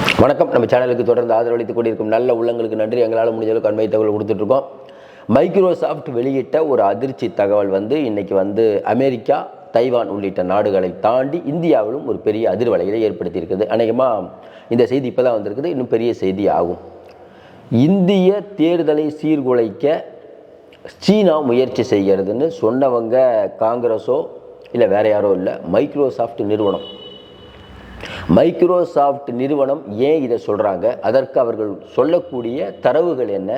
வணக்கம். நம்ம சேனலுக்கு தொடர்ந்து ஆதரவளித்துக் கொண்டிருக்கும் நல்ல உள்ளங்களுக்கு நன்றி. எங்களால் முடிஞ்ச அளவுக்கு அண்மை தகவல் கொடுத்துட்ருக்கோம். மைக்ரோசாஃப்ட் வெளியிட்ட ஒரு அதிர்ச்சி தகவல் வந்து இன்றைக்கி வந்து அமெரிக்கா தைவான் உள்ளிட்ட நாடுகளை தாண்டி இந்தியாவிலும் ஒரு பெரிய அதிர்வலைகளை ஏற்படுத்தியிருக்குது. அநேகமாக இந்த செய்தி இப்போ தான் வந்திருக்குது. இன்னும் பெரிய செய்தி ஆகும். இந்திய தேர்தலை சீர்குலைக்க சீனா முயற்சி செய்கிறதுன்னு சொன்னவங்க காங்கிரஸோ இல்லை வேறு யாரோ இல்லை மைக்ரோசாஃப்ட் நிறுவனம் மைக்ரோசாஃப்ட் நிறுவனம் ஏன் இதை சொல்கிறாங்க அதற்கு அவர்கள் சொல்லக்கூடிய தரவுகள் என்ன?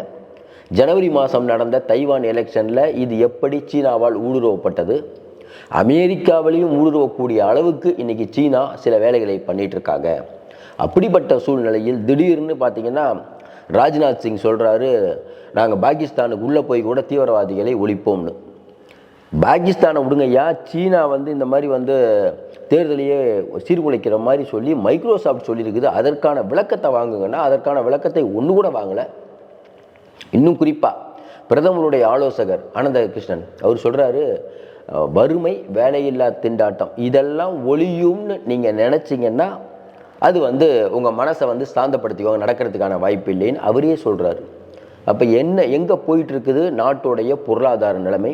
ஜனவரி மாதம் நடந்த தைவான் எலெக்ஷனில் இது எப்படி சீனாவால் ஊடுருவப்பட்டது? அமெரிக்காவிலையும் ஊடுருவக்கூடிய அளவுக்கு இன்றைக்கி சீனா சில வேலைகளை பண்ணிகிட்ருக்காங்க அப்படிப்பட்ட சூழ்நிலையில் திடீர்னு பார்த்திங்கன்னா ராஜ்நாத் சிங் சொல்கிறாரு நாங்கள் பாகிஸ்தானுக்கு உள்ளே போய் கூட தீவிரவாதிகளை ஒழிப்போம்னு. பாகிஸ்தானை விடுங்கய்யா. சீனா வந்து இந்த மாதிரி வந்து தேர்தலையே சீர்குலைக்கிற மாதிரி சொல்லி மைக்ரோசாஃப்ட் சொல்லியிருக்குது. அதற்கான விளக்கத்தை வாங்குங்கன்னா அதற்கான விளக்கத்தை ஒன்று கூட வாங்கலை. இன்னும் குறிப்பாக பிரதமருடைய ஆலோசகர் ஆனந்த கிருஷ்ணன் அவர் சொல்கிறாரு வறுமை வேலையில்லா திண்டாட்டம் இதெல்லாம் ஒளியும்னு நீங்கள் நினச்சிங்கன்னா அது வந்து உங்கள் மனசை வந்து சாந்தப்படுத்திக்கோங்க நடக்கிறதுக்கான வாய்ப்பு இல்லைன்னு அவரே சொல்கிறாரு அப்போ என்ன எங்கே போயிட்டு இருக்குது நாட்டுடைய பொருளாதார நிலைமை?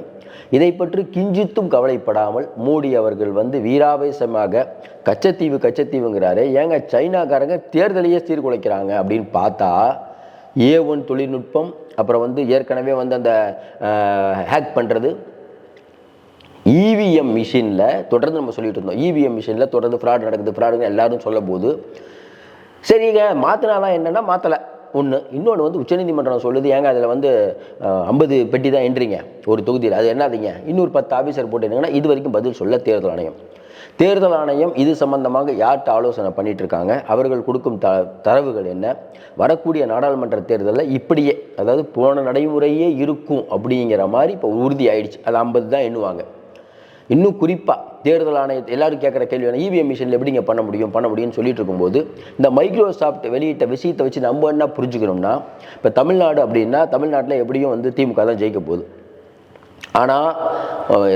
இதை பற்றி கிஞ்சித்தும் கவலைப்படாமல் மோடி அவர்கள் வந்து வீராவேசமாக கச்சத்தீவு கச்சத்தீவுங்கிறாரு ஏங்க சைனாக்காரங்க தேர்தலையே சீர்குலைக்கிறாங்க அப்படின்னு பார்த்தா ஏ ஒன் தொழில்நுட்பம் அப்புறம் வந்து ஏற்கனவே வந்து அந்த ஹேக் பண்ணுறது இவிஎம் மிஷினில் தொடர்ந்து நம்ம சொல்லிட்டு இருந்தோம். இவிஎம் மிஷினில் தொடர்ந்து ஃப்ராட் நடக்குது ஃப்ராடுங்க எல்லாரும் சொல்லும் போது சரிங்க மாற்றினாலாம் என்னென்னா மாற்றலை ஒன்று இன்னொன்று வந்து உச்சநீதிமன்றம் சொல்லுது ஏங்க அதில் வந்து ஐம்பது பெட்டி தான் என்றீங்க ஒரு தொகுதியில். அது என்னதுங்க? இன்னொரு பத்து ஆஃபீஸர் போட்டுருங்கன்னா இது வரைக்கும் பதில் சொல்ல தேர்தல் ஆணையம். தேர்தல் ஆணையம் இது சம்பந்தமாக யார்கிட்ட ஆலோசனை பண்ணிட்டு இருக்காங்க அவர்கள் கொடுக்கும் த தரவுகள் என்ன? வரக்கூடிய நாடாளுமன்ற தேர்தலில் இப்படியே அதாவது போன நடைமுறையே இருக்கும் அப்படிங்கிற மாதிரி இப்போ உறுதி ஆயிடுச்சு. அது ஐம்பது தான் எண்ணுவாங்க. இன்னும் குறிப்பாக தேர்தல் ஆணையத்தை எல்லாரும் கேட்குற கேள்வி இவிஎம் மிஷினில் எப்படிங்க பண்ண முடியும் பண்ண முடியும்னு சொல்லிட்டு இருக்கும்போது இந்த மைக்ரோசாஃப்ட் வெளியிட்ட விஷயத்தை வச்சு நம்ம என்ன புரிஞ்சுக்கணும்னா இப்போ தமிழ்நாடு அப்படின்னா தமிழ்நாட்டில் எப்படியும் வந்து திமுக தான் ஜெயிக்க போகுது. ஆனால்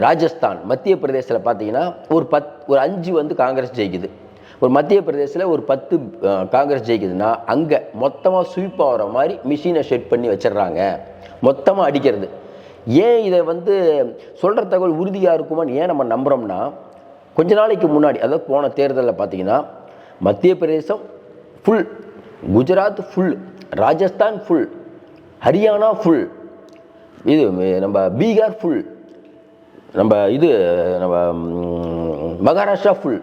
ராஜஸ்தான் மத்திய பிரதேசத்தில் பார்த்தீங்கன்னா ஒரு பத் ஒரு அஞ்சு வந்து காங்கிரஸ் ஜெயிக்குது. ஒரு மத்திய பிரதேசத்தில் ஒரு பத்து காங்கிரஸ் ஜெயிக்குதுன்னா அங்கே மொத்தமாக ஸ்வீப் ஆகிற மாதிரி மிஷினை செட் பண்ணி வச்சிடுறாங்க. மொத்தமாக அடிக்கிறது. ஏன் இதை வந்து சொல்கிற தகவல் உறுதியாக இருக்குமான்னு ஏன் நம்ம நம்புகிறோம்னா கொஞ்ச நாளைக்கு முன்னாடி அதாவது போன தேர்தலில் பார்த்தீங்கன்னா Madhya Pradesh full Gujarat full Rajasthan full Haryana full இது நம்ம பீகார் ஃபுல் நம்ம இது நம்ம மகாராஷ்டிரா ஃபுல்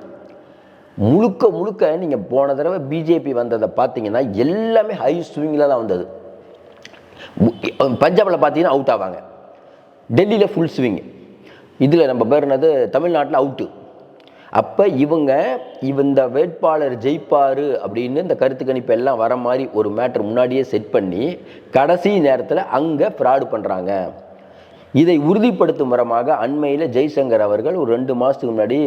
முழுக்க முழுக்க நீங்கள் போன தடவை பிஜேபி வந்ததை பார்த்தீங்கன்னா எல்லாமே ஹை ஸ்விங்கில் தான் வந்தது. பஞ்சாபில் பார்த்தீங்கன்னா அவுட் ஆவாங்க. டெல்லியில் ஃபுல் ஸ்விங் இதில் நம்ம பேர் என்னது தமிழ்நாட்டில் அவுட்டு அப்போ இவங்க இந்த வேட்பாளர் ஜெயிப்பார் அப்படின்னு இந்த கருத்து கணிப்பு எல்லாம் வர மாதிரி ஒரு மேட்டர் முன்னாடியே செட் பண்ணி கடைசி நேரத்தில் அங்கே ஃப்ராடு பண்ணுறாங்க இதை உறுதிப்படுத்தும் விதமாக அண்மையில் ஜெய்சங்கர் அவர்கள் ஒரு ரெண்டு மாதத்துக்கு முன்னாடி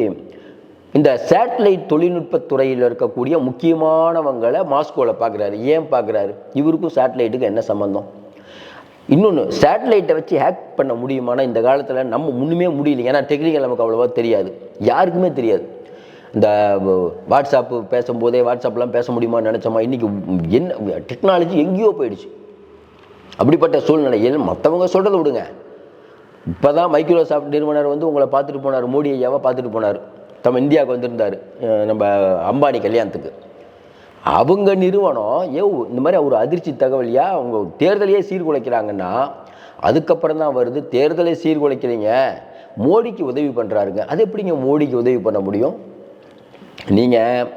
இந்த சேட்டலைட் தொழில்நுட்பத்துறையில் இருக்கக்கூடிய முக்கியமானவங்களை மாஸ்கோவில் பார்க்குறாரு ஏன் பார்க்குறாரு இவருக்கும் சேட்டலைட்டுக்கு என்ன சம்மந்தம் இன்னொன்று சேட்டலைட்டை வச்சு ஹேக் பண்ண முடியுமானா இந்த காலத்தில் நம்ம முன்னுமே முடியல. ஏன்னா டெக்னிக்கல் நமக்கு அவ்வளோவா தெரியாது. யாருக்குமே தெரியாது. இந்த வாட்ஸ்அப்பு பேசும்போதே வாட்ஸ்அப்லாம் பேச முடியுமான்னு நினச்சோமா? இன்றைக்கி என்ன டெக்னாலஜி எங்கேயோ போயிடுச்சு. அப்படிப்பட்ட சூழ்நிலையில் மற்றவங்க சொல்கிறத விடுங்க. இப்போ தான் மைக்ரோசாஃப்ட் நிறுவனர் வந்து உங்களை பார்த்துட்டு போனார். மோடி ஐயாவை பார்த்துட்டு போனார். நம்ம இந்தியாவுக்கு வந்திருந்தார். நம்ம அம்பானி கல்யாணத்துக்கு. அவங்க நிறுவனம் ஏ இந்த மாதிரி ஒரு அதிர்ச்சி தகவலியா அவங்க தேர்தலையே சீர்குலைக்கிறாங்கன்னா அதுக்கப்புறம் தான் வருது தேர்தலை சீர்குலைக்கிறீங்க மோடிக்கு உதவி பண்ணுறாருங்க அது எப்படிங்க மோடிக்கு உதவி பண்ண முடியும்? நீங்கள்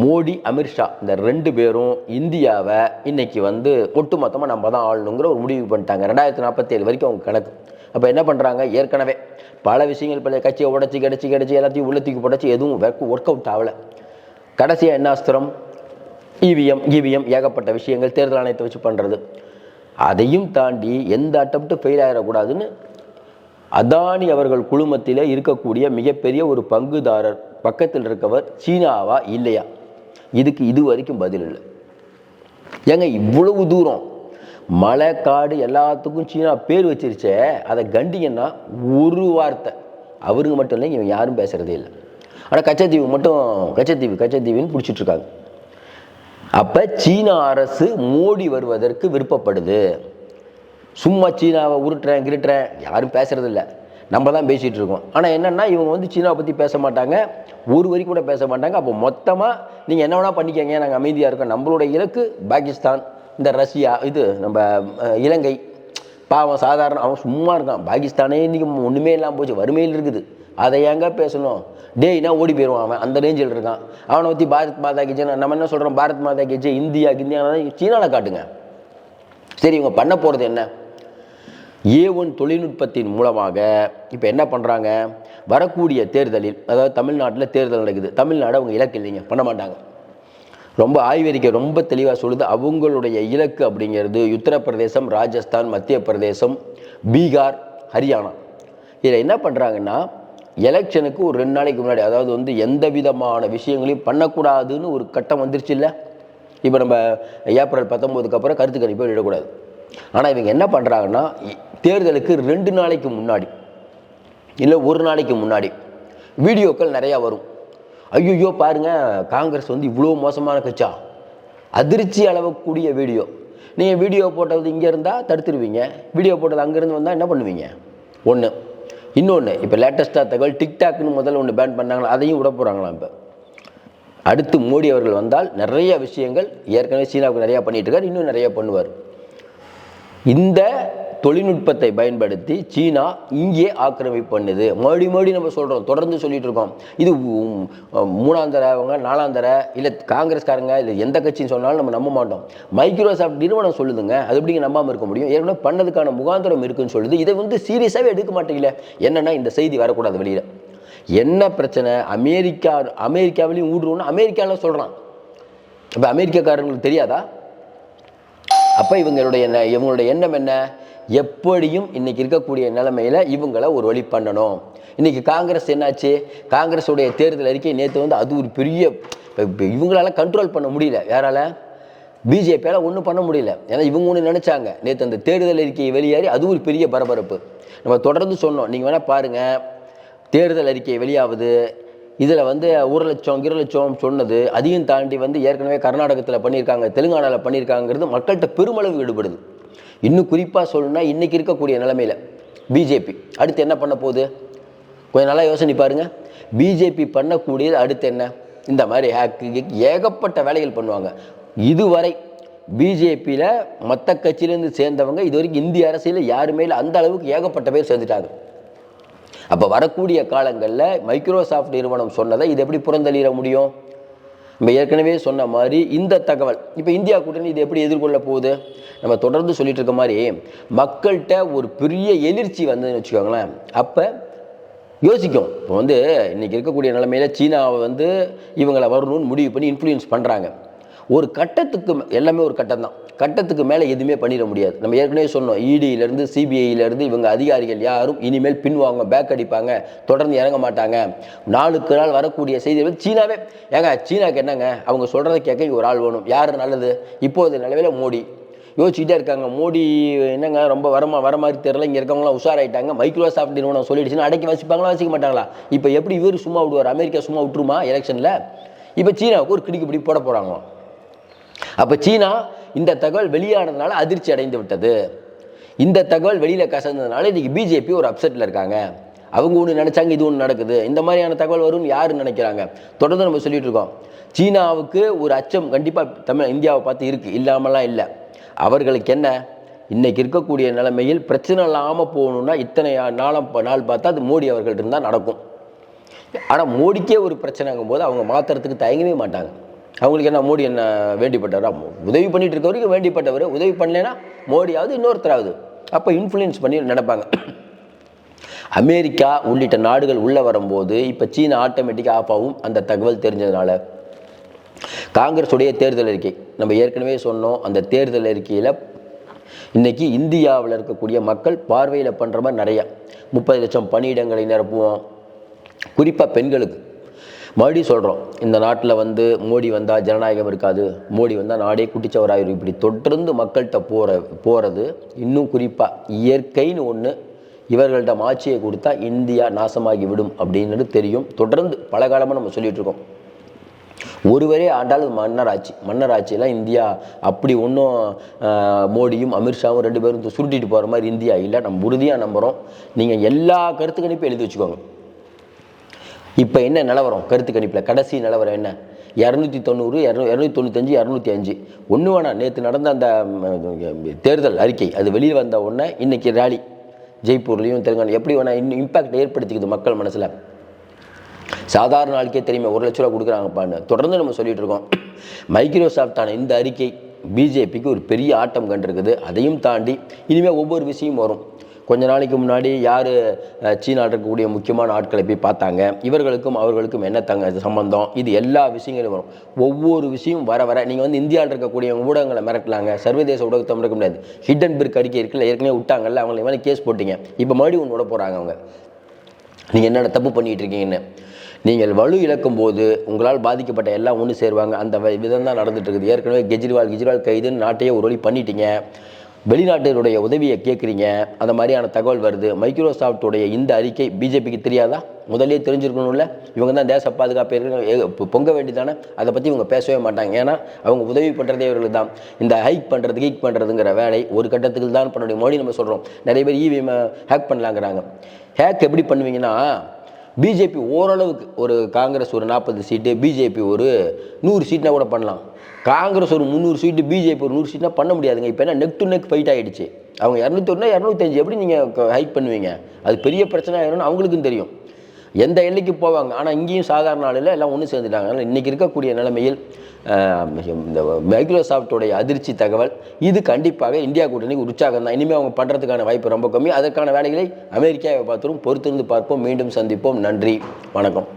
மோடி அமித்ஷா இந்த ரெண்டு பேரும் இந்தியாவை இன்னைக்கு வந்து ஒட்டுமொத்தமாக நம்ம தான் ஆளணுங்கிற ஒரு முடிவு பண்ணிட்டாங்க. ரெண்டாயிரத்தி நாற்பத்தேழு வரைக்கும் அவங்க கணக்கு. அப்போ என்ன பண்ணுறாங்க ஏற்கனவே பல விஷயங்கள் பல கட்சியை உடச்சி கிடச்சி கிடச்சி எல்லாத்தையும் உள்ளத்துக்கு புடச்சி எதுவும் ஒர்க் அவுட் ஆகலை. கடைசியாக என்ன அஸ்திரம்? இவிஎம் இவிஎம் ஏகப்பட்ட விஷயங்கள் தேர்தல் ஆணையத்தை வச்சு பண்ணுறது அதையும் தாண்டி எந்த அட்டம்ப்ட்டு ஃபெயில் ஆகிடக்கூடாதுன்னு அதானி அவர்கள் குழுமத்தில் இருக்கக்கூடிய மிகப்பெரிய ஒரு பங்குதாரர் பக்கத்தில் இருக்கவர் சீனாவா இல்லையா? இதுக்கு இது வரைக்கும் பதில் இல்லை. ஏங்க இவ்வளவு தூரம் மலை காடு எல்லாத்துக்கும் சீனா பேர் வச்சிருச்சே அதை கண்டிங்கன்னா ஒரு வார்த்தை. அவருக்கு மட்டும் இல்லை இவன் யாரும் பேசுகிறதே இல்லை. ஆனால் கச்சத்தீவு மட்டும் கச்சத்தீவு கச்சத்தீவுன்னு பிடிச்சிட்ருக்காங்க அப்போ சீன அரசு மோடி வருவதற்கு விருப்பப்படுது. சும்மா சீனாவை உருட்டுறேன் கிருட்டுறேன். யாரும் பேசுறது நம்ம தான் பேசிகிட்டு இருக்கோம். ஆனால் என்னென்னா இவங்க வந்து சீனாவை பற்றி பேச மாட்டாங்க. ஒரு வரி கூட பேச மாட்டாங்க. அப்போ மொத்தமாக நீங்கள் என்ன வேணால் பண்ணிக்கங்க. நாங்கள் அமைதியாக இருக்கோம். நம்மளோட இலக்கு பாகிஸ்தான் இந்த ரஷ்யா இது நம்ம இலங்கை. பாவம் சாதாரண அவன் சும்மா இருக்கான். பாகிஸ்தானே இன்றைக்கி ஒன்றுமே இல்லாமல் போச்சு. வறுமையில் இருக்குது. அதை எங்க பேசணும்? டேய்னா ஓடி போயிடுவான் அவன். அந்த ரேஞ்சில் இருக்கான். அவனை பற்றி பாரத் மாதா கி ஜெய் நம்ம என்ன சொல்கிறோம் பாரத் மாதா கி ஜெய் இந்தியா இந்தியா சீனாவில் காட்டுங்க. சரி இவங்க பண்ண போகிறது என்ன? ஏ ஒன் தொழில்நுட்பத்தின் மூலமாக இப்போ என்ன பண்ணுறாங்க வரக்கூடிய தேர்தலில் அதாவது தமிழ்நாட்டில் தேர்தல் நடக்குது. தமிழ்நாடு அவங்க இலக்கு இல்லைங்க. பண்ண மாட்டாங்க. ரொம்ப ஆய்வறிக்கை ரொம்ப தெளிவாக சொல்லுது. அவங்களுடைய இலக்கு அப்படிங்கிறது உத்தரப்பிரதேசம் ராஜஸ்தான் மத்திய பிரதேசம் பீகார் ஹரியானா. இதில் என்ன பண்ணுறாங்கன்னா எலெக்ஷனுக்கு ஒரு ரெண்டு நாளைக்கு முன்னாடி அதாவது வந்து எந்த விதமான விஷயங்களையும் பண்ணக்கூடாதுன்னு ஒரு கட்டம் வந்துருச்சு இல்லை? இப்போ நம்ம ஏப்ரல் பத்தொம்போதுக்கு அப்புறம் கருத்து கணிப்பை விடக்கூடாது ஆனால் இவங்க என்ன பண்ணுறாங்கன்னா தேர்தலுக்கு ரெண்டு நாளைக்கு முன்னாடி இல்லை ஒரு நாளைக்கு முன்னாடி வீடியோக்கள் நிறையா வரும். ஐயோ பாருங்கள் காங்கிரஸ் வந்து இவ்வளோ மோசமான கட்சா அதிர்ச்சி அளவக்கூடிய வீடியோ. நீங்கள் வீடியோ போட்டது இங்கே இருந்தால் தடுத்துருவீங்க. வீடியோ போட்டது அங்கேருந்து வந்தால் என்ன பண்ணுவீங்க? ஒன்று இன்னொன்று இப்போ லேட்டஸ்ட்டாக தகவல் டிக்டாக்னு முதல்ல ஒன்று பேன் பண்ணாங்களா அதையும் விட போகிறாங்களாம் இப்போ? அடுத்து மோடி அவர்கள் வந்தால் நிறைய விஷயங்கள் ஏற்கனவே சீனாவுக்கு நிறையா பண்ணிகிட்டு இருக்கார் இன்னும் நிறையா பண்ணுவார். இந்த தொழில்நுட்பத்தை பயன்படுத்தி சீனா இங்கே ஆக்கிரமிப்பு பண்ணுது மறுபடி மறுபடி நம்ம சொல்கிறோம் தொடர்ந்து சொல்லிட்டு இருக்கோம். இது மூணாந்தர அவங்க நாலாந்தர இல்லை காங்கிரஸ்காரங்க இல்லை எந்த கட்சின்னு சொன்னாலும் நம்ம நம்ப மாட்டோம். மைக்ரோசாஃப்ட் நிறுவனம் சொல்லுதுங்க. அது எப்படிங்க நம்பாமல் இருக்க முடியும்? ஏற்கனவே பண்ணதுக்கான முகாந்திரம் இருக்குன்னு சொல்லுது. இதை வந்து சீரியஸாகவே எடுக்க மாட்டீங்களே? என்னென்னா இந்த செய்தி வரக்கூடாது வெளியில். என்ன பிரச்சனை? அமெரிக்கா அமெரிக்காவிலையும் ஊடுருவோன்னு அமெரிக்காவில் சொல்கிறான் இப்போ அமெரிக்காக்காரங்களுக்கு தெரியாதா? அப்போ இவங்களுடைய என்ன இவங்களுடைய எண்ணம் என்ன? எப்படியும் இன்றைக்கி இருக்கக்கூடிய நிலைமையில் இவங்கள ஒரு வழி பண்ணணும். இன்றைக்கி காங்கிரஸ் என்னாச்சு? காங்கிரஸுடைய தேர்தல் அறிக்கை நேற்று வந்து அது ஒரு பெரிய இவங்களால கண்ட்ரோல் பண்ண முடியல. யாரால? பிஜேபியால் ஒன்றும் பண்ண முடியல. ஏன்னா இவங்க ஒன்று நினச்சாங்க. நேற்று அந்த தேர்தல் அறிக்கையை வெளியேறி அது ஒரு பெரிய பரபரப்பு. நம்ம தொடர்ந்து சொன்னோம். நீங்கள் வேணால் பாருங்கள் தேர்தல் அறிக்கை வெளியாகுது இதில் வந்து ஒரு லட்சம் இரு லட்சம் சொன்னது அதையும் தாண்டி வந்து ஏற்கனவே கர்நாடகத்தில் பண்ணியிருக்காங்க தெலுங்கானாவில் பண்ணியிருக்காங்கிறது மக்கள்கிட்ட பெருமளவு ஈடுபடுது. இன்னும் குறிப்பாக சொல்லணும்னா இன்றைக்கி இருக்கக்கூடிய நிலைமையில் பிஜேபி அடுத்து என்ன பண்ண போகுது? கொஞ்சம் நல்லா யோசனை பாருங்கள் பிஜேபி பண்ணக்கூடியது அடுத்து என்ன? இந்த மாதிரி ஹேக்கு ஏகப்பட்ட வேலைகள் பண்ணுவாங்க. இதுவரை பிஜேபியில் மற்ற கட்சியிலேருந்து சேர்ந்தவங்க இது வரைக்கும் இந்திய அரசியலில் யாருமே இல்லை அந்த அளவுக்கு ஏகப்பட்ட பேர் சேர்ந்துட்டாங்க. அப்போ வரக்கூடிய காலங்களில் மைக்ரோசாஃப்ட் நிறுவனம் சொன்னதை இது எப்படி புறந்தளிட முடியும்? நம்ம ஏற்கனவே சொன்ன மாதிரி இந்த தகவல். இப்போ இந்தியா கூட்டணி இது எப்படி எதிர்கொள்ள போகுது? நம்ம தொடர்ந்து சொல்லிட்டு இருக்க மாதிரி மக்கள்கிட்ட ஒரு பெரிய எழுச்சி வந்ததுன்னு வச்சுக்கோங்களேன். அப்போ யோசிக்கும். இப்போ வந்து இன்றைக்கி இருக்கக்கூடிய நிலைமையில் சீனாவை வந்து இவங்களை வரணும்னு முடிவு பண்ணி இன்ஃப்ளூயன்ஸ் பண்ணுறாங்க ஒரு கட்டத்துக்கு எல்லாமே ஒரு கட்டம் தான். கட்டத்துக்கு மேலே எதுவுமே பண்ணிட முடியாது. நம்ம ஏற்கனவே சொன்னோம் இடியிலேருந்து சிபிஐயிலேருந்து இவங்க அதிகாரிகள் யாரும் இனிமேல் பின்வாங்க பேக் அடிப்பாங்க தொடர்ந்து இறங்க மாட்டாங்க. நாளுக்கு நாள் வரக்கூடிய செய்திகள் சீனாவே ஏங்க சீனாவுக்கு என்னங்க? அவங்க சொல்கிறத கேட்க ஒரு ஆள் வேணும். யார் நல்லது? இப்போது நிலவில் மோடி. யோசிச்சுட்டே இருக்காங்க. மோடி என்னங்க ரொம்ப வரமா வர மாதிரி தெரியல. இங்கே இருக்கவங்களாம் உஷாராயிட்டாங்க. மைக்ரோசாஃப்ட் நிறுவனம் சொல்லிடுச்சுன்னா அடக்கி வச்சுப்பாங்களா வச்சுக்க மாட்டாங்களா? இப்போ எப்படி இவர் சும்மா விடுவார்? அமெரிக்கா சும்மா விட்டுருமா எலெக்ஷனில் இப்போ சீனாவுக்கு ஒரு கிடிக்கு பிடி போட போகிறாங்களோ அப்போ சீனா இந்த தகவல் வெளியானதுனால அதிர்ச்சி அடைந்து விட்டது. இந்த தகவல் வெளியில் கசந்ததுனால இன்றைக்கி பிஜேபி ஒரு அப்செட்டில் இருக்காங்க. அவங்க ஒன்று நினச்சாங்க இது ஒன்று நடக்குது. இந்த மாதிரியான தகவல் வரும்னு யார் நினைக்கிறாங்க? தொடர்ந்து நம்ம சொல்லிட்டு இருக்கோம். சீனாவுக்கு ஒரு அச்சம் கண்டிப்பாக தமிழ் இந்தியாவை பார்த்து இருக்குது இல்லாமலாம் இல்லை. அவர்களுக்கு என்ன? இன்றைக்கி இருக்கக்கூடிய நிலைமையில் பிரச்சனை இல்லாமல் போகணுன்னா இத்தனை நாளம் நாள் பார்த்தா அது மோடி அவர்கள்ட்ட இருந்தால் நடக்கும். ஆனால் மோடிக்கே ஒரு பிரச்சனைங்கும் போது அவங்க மாற்றுறதுக்கு தயங்கவே மாட்டாங்க. அவங்களுக்கு என்ன மோடி என்ன வேண்டிப்பட்டவரா உதவி பண்ணிட்டு இருக்க வரைக்கும் வேண்டிப்பட்டவர். உதவி பண்ணலைன்னா மோடியாவது இன்னொருத்தராவது. அப்போ இன்ஃப்ளூயன்ஸ் பண்ணி நடப்பாங்க. அமெரிக்கா உள்ளிட்ட நாடுகள் உள்ளே வரும்போது இப்போ சீனா ஆட்டோமேட்டிக்காக ஆஃப் ஆகும். அந்த தகவல் தெரிஞ்சதுனால. காங்கிரஸுடைய தேர்தல் அறிக்கை. நம்ம ஏற்கனவே சொன்னோம் அந்த தேர்தல் அறிக்கையில் இன்றைக்கி இந்தியாவில் இருக்கக்கூடிய மக்கள் பார்வையில் பண்ணுற மாதிரி நிறைய. முப்பது லட்சம் பணியிடங்களை நிரப்புவோம். குறிப்பாக பெண்களுக்கு. மறுபடியும் சொல்கிறோம் இந்த நாட்டில் வந்து மோடி வந்தால் ஜனநாயகம் இருக்காது மோடி வந்தால் நாடே குட்டிச்சவராயிரும். இப்படி தொடர்ந்து மக்கள்கிட்ட போகிற போகிறது இன்னும் குறிப்பாக இயற்கைன்னு ஒன்று இவர்கள்ட்ட ஆட்சியை கொடுத்தா இந்தியா நாசமாகி விடும் அப்படின்னு தெரியும். தொடர்ந்து பல காலமாக நம்ம சொல்லிகிட்ருக்கோம் இருக்கோம். ஒருவரே ஆண்டாலும் மன்னர் ஆட்சி மன்னர் ஆட்சியெல்லாம் இந்தியா அப்படி ஒன்றும் மோடியும் அமித்ஷாவும் ரெண்டு பேரும் சுருட்டிட்டு போகிற மாதிரி இந்தியா இல்லை. நம்ம உறுதியாக நம்புகிறோம் நீங்கள் எல்லா கருத்து கணிப்பும் எழுதி வச்சுக்கோங்க. இப்போ என்ன நிலவரம்? கருத்து கணிப்பில் கடைசி நிலவரம் என்ன? இரநூத்தி தொண்ணூறு இரநூ இரநூத்தி தொண்ணூத்தஞ்சு இரநூத்தி அஞ்சு ஒன்று வேணாம் நேற்று நடந்த அந்த தேர்தல் அறிக்கை அது வெளியே வந்த உடனே இன்னைக்கு ரேலி ஜெய்ப்பூர்லேயும் தெலுங்கானா எப்படி வேணால் இன்னும் இம்பாக்ட் ஏற்படுத்திக்குது மக்கள் மனசில். சாதாரண ஆளுக்கே தெரியுமே ஒரு லட்ச ரூபா கொடுக்குறாங்கப்பான்னு. தொடர்ந்து நம்ம சொல்லிகிட்டு இருக்கோம். மைக்ரோசாஃப்டான இந்த அறிக்கை பிஜேபிக்கு ஒரு பெரிய ஆட்டம் கண்டிருக்குது. அதையும் தாண்டி இனிமேல் ஒவ்வொரு விஷயம் வரும். கொஞ்ச நாளைக்கு முன்னாடி யார் சீனாவில் இருக்கக்கூடிய முக்கியமான ஆட்களை போய் பார்த்தாங்க. இவர்களுக்கும் அவர்களுக்கும் என்ன தங்க சம்பந்தம்? இது எல்லா விஷயங்களும் வரும். ஒவ்வொரு விஷயம் வர வர நீங்கள் வந்து இந்தியாவில் இருக்கக்கூடிய ஊடகங்களை மிரட்டலாங்க. சர்வதேச ஊடகத்தை மிரட்ட முடியாது. ஹிடன்பர்க் அறிக்கை இருக்குல்ல ஏற்கனவே விட்டாங்கல்ல அவங்களை மேலே கேஸ் போட்டீங்க. இப்போ மறுபடியும் ஒன்று விட போகிறாங்க அவங்க. நீங்கள் என்னென்ன தப்பு பண்ணிகிட்டு இருக்கீங்கன்னு. நீங்கள் வலு இழக்கும் போது உங்களால் பாதிக்கப்பட்ட எல்லாம் ஒன்று சேருவாங்க. அந்த விதம் தான் நடந்துட்டு இருக்குது. ஏற்கனவே கெஜ்ரிவால் கெஜ்ரிவால் கைதுன்னு நாட்டையே ஒரு வழி பண்ணிட்டீங்க. வெளிநாட்டினுடைய உதவியை கேட்குறீங்க அந்த மாதிரியான தகவல் வருது. மைக்ரோசாஃப்ட்டுடைய இந்த அறிக்கை பிஜேபிக்கு தெரியாதா? முதலே தெரிஞ்சிருக்கணும்ல. இவங்க தான் தேச பாதுகாப்பு இருக்கு- பொங்க வேண்டியதானே? அதை பற்றி இவங்க பேசவே மாட்டாங்க. ஏன்னா அவங்க உதவி பண்ணுறதே இவர்களுக்கு தான். இந்த ஹைக் பண்ணுறது ஹீக் பண்ணுறதுங்கிற வேலை ஒரு கட்டத்துக்கு தான் பண்ண முடியும். மோடி நம்ம சொல்கிறோம் நிறைய பேர் இவிஎம் ஹேக் பண்ணலாங்கிறாங்க. ஹேக் எப்படி பண்ணுவீங்கன்னா பிஜேபி ஓரளவுக்கு ஒரு காங்கிரஸ் ஒரு நாற்பது சீட்டு பிஜேபி ஒரு நூறு சீட்னா கூட பண்ணலாம். காங்கிரஸ் ஒரு முந்நூறு சீட்டு பிஜேபி ஒரு நூறு சீட்னா பண்ண முடியாதுங்க. இப்போ என்ன நெக் டு நெக் ஃபைட் ஆகிடுச்சு அவங்க இரநூத்தி இரநூத்தஞ்சு எப்படி நீங்கள் ஹைக் பண்ணுவீங்க? அது பெரிய பிரச்சனை ஆயிரும்னு அவங்களுக்கும் தெரியும். எந்த எல்லைக்கு போவாங்க? ஆனால் இங்கேயும் சாதாரண ஆளில் எல்லாம் ஒன்று சேர்ந்துட்டாங்க. அதனால் இன்றைக்கி இருக்கக்கூடிய நிலைமையில் இந்த மைக்ரோசாஃப்டோடைய அதிர்ச்சி தகவல் இது கண்டிப்பாக இந்தியா கூட்டணிக்கு உற்சாகம் தான். இனிமேல் அவங்க பண்ணுறதுக்கான வாய்ப்பு ரொம்ப கம்மி. அதற்கான வேலைகளை அமெரிக்காவை பார்த்துரும். பொறுத்திருந்து பார்ப்போம். மீண்டும் சந்திப்போம். நன்றி. வணக்கம்.